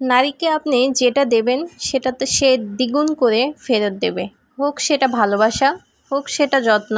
নারীকে আপনি যেটা দেবেন, সেটাতে সে দ্বিগুণ করে ফেরত দেবে। হোক সেটা ভালোবাসা, হোক সেটা যত্ন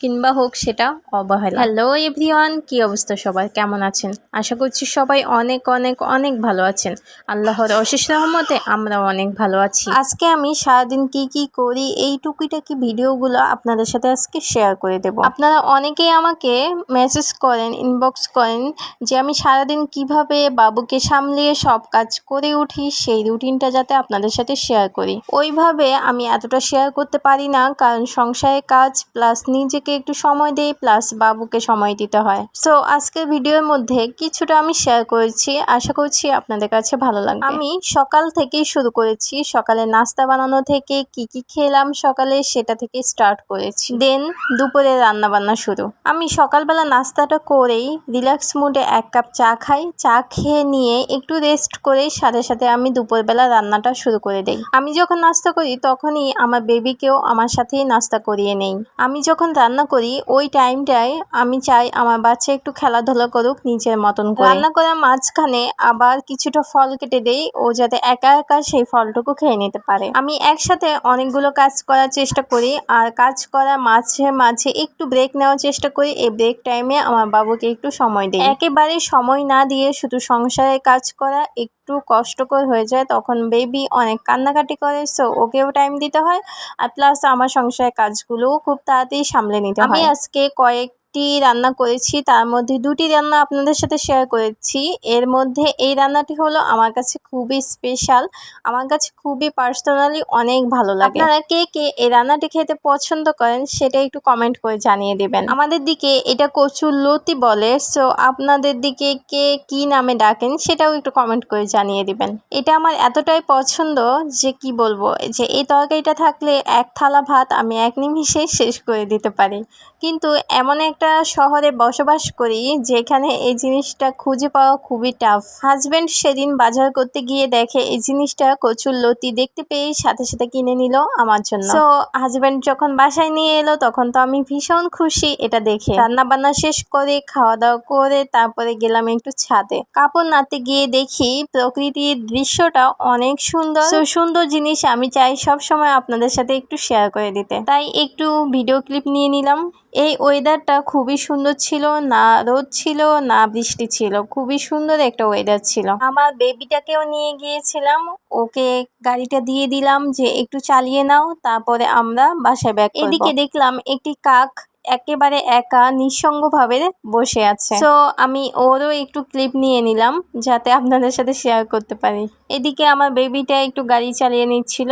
কিংবা হোক সেটা অবহেলা। হ্যালো এভরিওয়ান কি অবস্থা সবার? কেমন আছেন? আশা করছি সবাই অনেক অনেক অনেক ভালো আছেন। আল্লাহর অশেষ রহমতে আমরাও অনেক ভালো আছি। আজকে আমি সারাদিন কি কি করি এই টুকিটাকি ভিডিওগুলো আপনাদের সাথে আজকে শেয়ার করে দেব। আপনারা অনেকেই আমাকে মেসেজ করেন ইনবক্স করেন যে আমি সারাদিন কীভাবে বাবুকে সামলিয়ে সব কাজ করে উঠি সেই রুটিনটা যাতে আপনাদের সাথে শেয়ার করি। ওইভাবে আমি এতটা শেয়ার করতে পারি না কারণ সংসারের কাজ প্লাস নিজেকে একটু সময় দেই প্লাস বাবুকে সময় দিতে হয়। সো আজকের ভিডিওর মধ্যে কিছুটা আমি শেয়ার করেছি, আশা করছি আপনাদের কাছে ভালো লাগবে। আমি সকাল থেকেই শুরু করেছি, সকালে নাস্তা বানানো থেকে কি কি খেলাম সকালে সেটা থেকে স্টার্ট করেছি। দেন দুপুরে রান্না বান্না শুরু। আমি সকালবেলা নাস্তাটা করেই রিল্যাক্স মুডে এক কাপ চা খাই, চা খেয়ে নিয়ে একটু রেস্ট করে সাথে সাথে আমি দুপুরবেলা রান্নাটা শুরু করে দেই। আমি যখন নাস্তা করি, তখনই আমার বেবিকেও আমার সাথেই নাস্তা করিয়ে নেই। আমি যখন রান্না করি, ওই টাইমটায় আমি চাই আমার বাচ্চা একটু খেলাধুলা করুক, নিজের মতন করে। রান্না করার মাঝখানে আবার কিছুটা ফল কেটে দেই, ও যাতে একা একা সেই ফলটুকু খেয়ে নিতে পারে। আমি একসাথে অনেকগুলো কাজ করার চেষ্টা করি, আর কাজ করার মাঝে মাঝে একটু ব্রেক নেওয়ার চেষ্টা করি, এই ব্রেক টাইমে আমার বাবুকে একটু সময় দিই। একেবারে সময় না দিয়ে শুধু সংসারের কাজ করা একটু কষ্টকর হয়ে যায়, তখন বেবি অনেক কান্নাকাটি করে সো ওকেও টাইম দিতে হয়, আর প্লাস আমার সংসারের কাজগুলোও খুব তাড়াতাড়ি সামলে নিতে হয়। আমি আজকে কয়েক টি রান্না করেছি তার মধ্যে দুটি রান্না আপনাদের সাথে শেয়ার করেছি। এর মধ্যে এই রান্নাটি হলো আমার কাছে খুবই স্পেশাল আমার কাছে খুবই পার্সোনালি অনেক ভালো লাগে। আপনারা কে কে এই রান্নাটি খেতে পছন্দ করেন সেটা একটু কমেন্ট করে জানিয়ে দেবেন। আমাদের দিকে এটা কচুর লতি বলে সো আপনাদের দিকে কে কি নামে ডাকেন সেটাও একটু কমেন্ট করে জানিয়ে দিবেন। এটা আমার এতটাই পছন্দ যে কি বলব যে এই তরকারিটা থাকলে এক থালা ভাত আমি এক নিমিষেই শেষ করে দিতে পারি। কিন্তু এমন একটা শহরে বসবাস করি, যেখানে এই জিনিসটা খুঁজে পাওয়া খুবই টাফ হাজব্যান্ড সেদিন বাজার করতে গিয়ে দেখে এই জিনিসটা কচুর লতি দেখতে পেয়ে সাথে সাথে কিনে নিল আমার জন্য। তো হাজব্যান্ড যখন বাসায় নিয়ে এলো, তখন তো আমি ভীষণ খুশি এটা দেখে। রান্না বান্না শেষ করে খাওয়া দাওয়া করে তারপরে গেলাম একটু ছাদে। কাপড় নাড়তে গিয়ে দেখি প্রকৃতির দৃশ্যটা অনেক সুন্দর। তো সুন্দর জিনিস আমি চাই সব সময় আপনাদের সাথে একটু শেয়ার করে দিতে। তাই একটু ভিডিও ক্লিপ নিয়ে নিলাম। এই ওয়েদারটা খুবই সুন্দর ছিল, না রোদ ছিল, না বৃষ্টি ছিল, খুবই সুন্দর একটা ওয়েদার ছিল। আমার বেবিটাকেও নিয়ে গিয়েছিলাম, ওকে গাড়িটা দিয়ে দিলাম যে একটু চালিয়ে নাও, তারপরে আমরা বাসায় ব্যাক এদিকে দেখলাম একটি কাক একেবারে একা, নিঃসঙ্গভাবে বসে আছে। তো আমি ওরও একটু ক্লিপ নিয়ে নিলাম, যাতে আপনাদের সাথে শেয়ার করতে পারি। এদিকে আমার বেবিটা একটু গাড়ি চালিয়ে নিচ্ছিল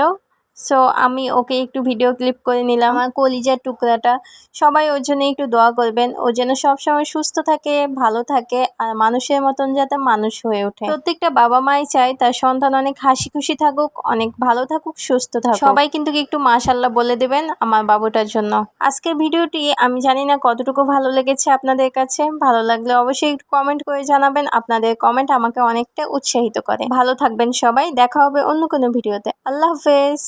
সো আমি ওকে একটু ভিডিও ক্লিপ করে নিলাম আমার কলিজার টুকরাটা। সবাই ওর জন্য একটু দোয়া করবেন। ও যেন সবসময় সুস্থ থাকে, ভালো থাকে আর মানুষের মতন যাতে মানুষ হয়ে ওঠে। প্রত্যেকটা বাবা মাই চায় তার সন্তান অনেক হাসি খুশি থাকুক, অনেক ভালো থাকুক, সুস্থ থাকুক। সবাই কিন্তু একটু মাশাল্লাহ বলে দেবেন আমার বাবুটার জন্য। আজকের ভিডিওটি আমি জানি না কতটুকু ভালো লেগেছে আপনাদের কাছে। ভালো লাগলে অবশ্যই একটু কমেন্ট করে জানাবেন। আপনাদের কমেন্ট আমাকে অনেকটা উৎসাহিত করে। ভালো থাকবেন সবাই। দেখা হবে অন্য কোনো ভিডিওতে। আল্লাহ হাফেজ।